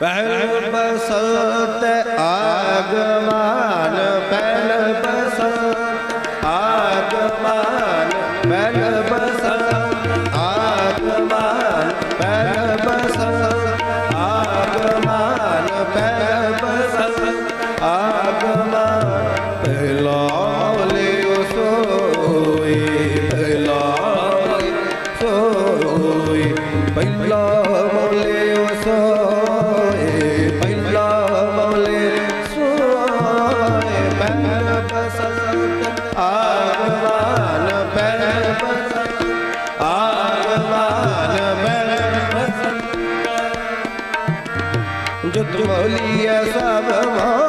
ਪਹਿਲ ਬਸਤ ਆਗਮਾਨ ਪਹਿਲ ਬਸ जुग बोलिया सब भाव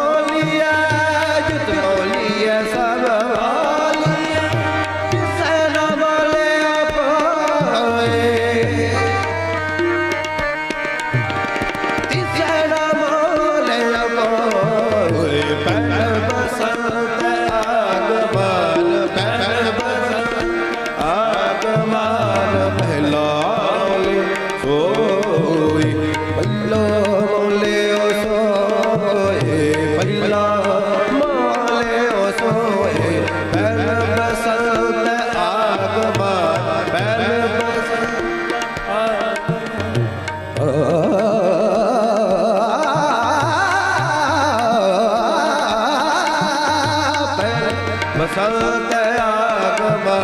ਬਸੰਤ ਆਗਮਾ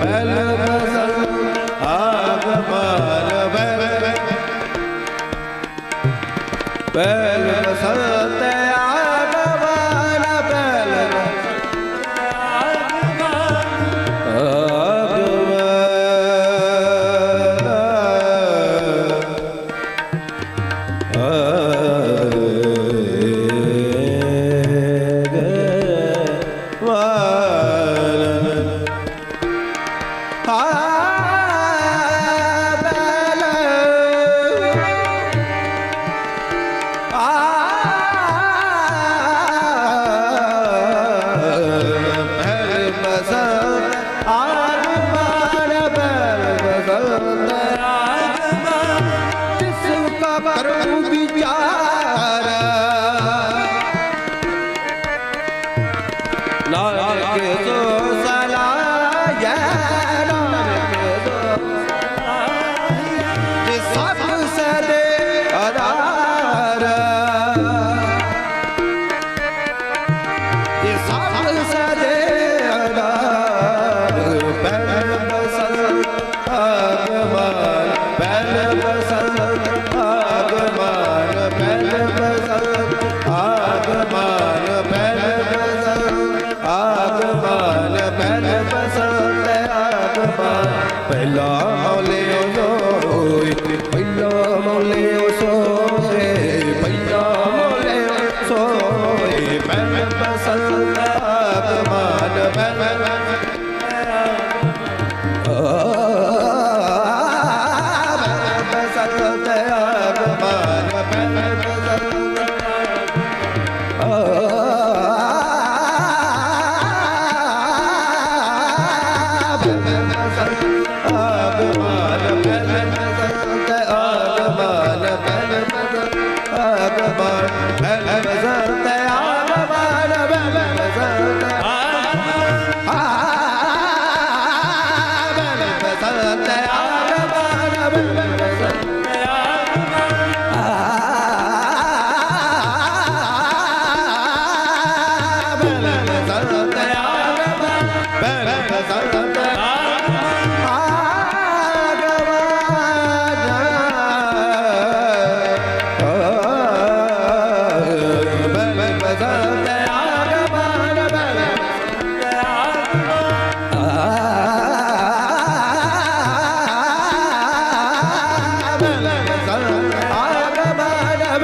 ਪਹਿਲ ਬਸੰਤ ਆਗਮਾ ਰਵੇ ਪਹਿਲ ਬਸੰਤ 然后然后有 ਪਹਿਲਾ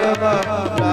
ભગવા